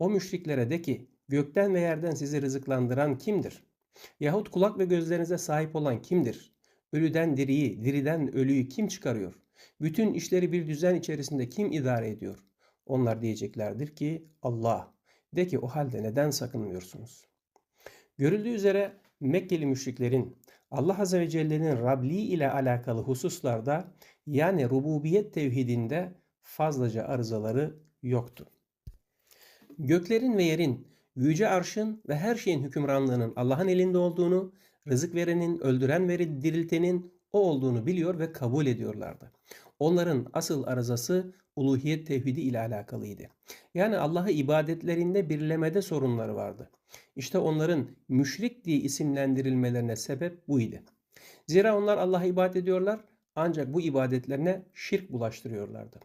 O müşriklere de ki gökten ve yerden sizi rızıklandıran kimdir? Yahut kulak ve gözlerinize sahip olan kimdir? Ölüden diriyi, diriden ölüyü kim çıkarıyor? Bütün işleri bir düzen içerisinde kim idare ediyor? Onlar diyeceklerdir ki Allah. De ki o halde neden sakınmıyorsunuz? Görüldüğü üzere Mekkeli müşriklerin Allah Azze ve Celle'nin Rabli ile alakalı hususlarda yani rububiyet tevhidinde fazlaca arızaları yoktu. Göklerin ve yerin, yüce arşın ve her şeyin hükümranlığının Allah'ın elinde olduğunu, rızık verenin, öldüren ve diriltenin o olduğunu biliyor ve kabul ediyorlardı. Onların asıl arızası uluhiyet tevhidi ile alakalıydı. Yani Allah'ı ibadetlerinde birlemede sorunları vardı. İşte onların müşrik diye isimlendirilmelerine sebep buydu. Zira onlar Allah'a ibadet ediyorlar ancak bu ibadetlerine şirk bulaştırıyorlardı.